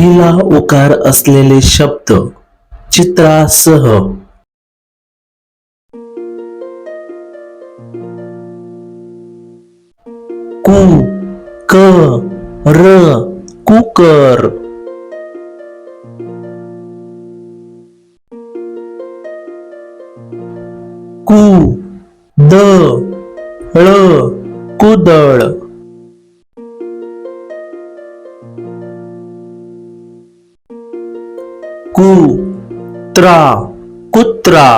पहिला उकार असलेले शब्द चित्रासह. कु क र कुकर. कु द ळ कुदळ. कु त्रा कुत्रा।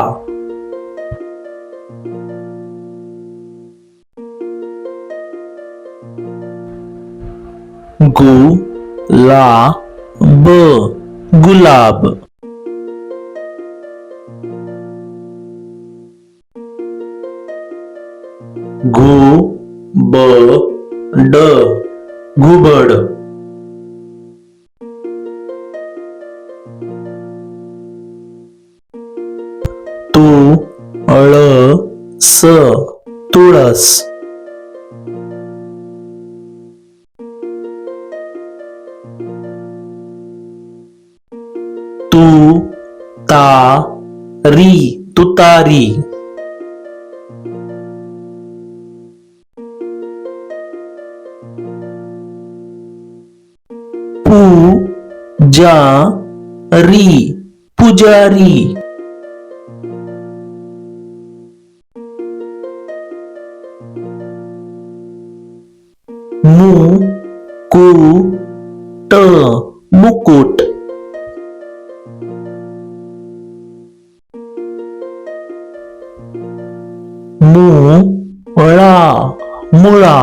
गु ला ब गुलाब। घु ब ड घुबड तू अळ स तुळस. तू ता री तुतारी. पू जा री पुजारी. मु कु ट मुकुट मु ळा मुळा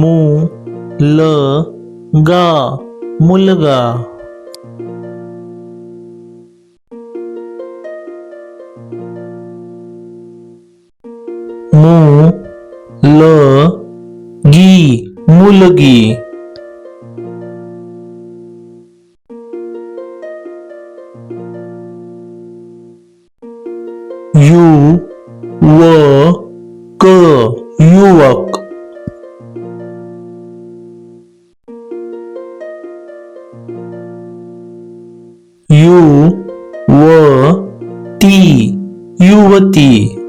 मु ल गा मुलगा मु ल गी मुलगी. यू व क युवक. यु व ती युवती.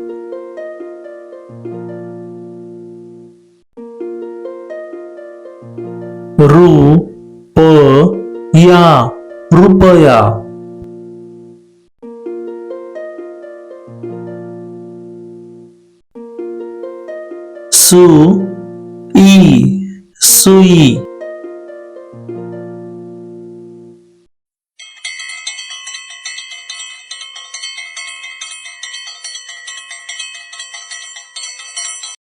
रु प या रुपया सु ई सुई